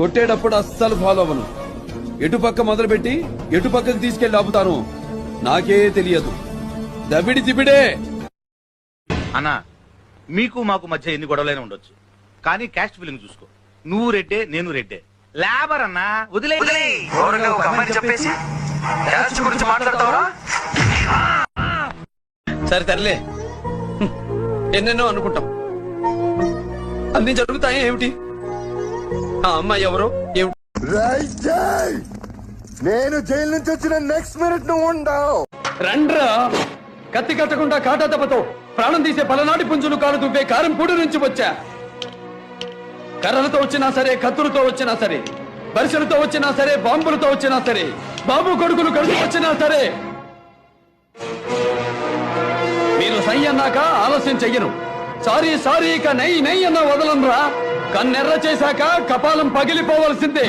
కొట్టేటప్పుడు అస్సలు ఫాలో అవ్వను. ఎటు పక్క మొదలుపెట్టి ఎటు పక్కకు తీసుకెళ్ళి ఆపుతాను నాకే తెలియదు. దబిడి దిబిడే! అన్నా మీకు మాకు మధ్య ఎన్ని గొడవలైనా ఉండొచ్చు. కానీ క్యాస్ట్ ఫీలింగ్ చూసుకో. నువ్వు రెడ్డే నేను రెడ్డే. లేబర్ అన్నా వదిలే. చెప్పేసి గురించి మాట్లాడతావా సరే తరలే. ఎన్నెన్నో అనుకుంటాం. అన్ని జరుగుతాయి ఏమిటి? ఆ అమ్మాయి ఎవరు? నేను జైలు నుంచి వచ్చిన నెక్స్ట్ మినిట్ నువ్వు ఉండవు. రండ్రా! కత్తి కట్టకుండా కాటా దెబ్బతో ప్రాణం తీసే పలనాటి పుంజులు కాలు దువ్వే కారం పూడి నుంచి వచ్చా. కర్రలతో వచ్చినా సరే కత్తులతో వచ్చినా సరే బరిసెలతో వచ్చినా సరే బాంబులతో వచ్చినా సరే బాబు కొడుకులు కలిసి వచ్చినా సరే. మీరు సై అన్నాక ఆలస్యం చెయ్యను. సారీ సారీ ఇక నై నై అన్న వదలనురా కన్నెర్ర చేశాక కపాలం పగిలిపోవలసిందే.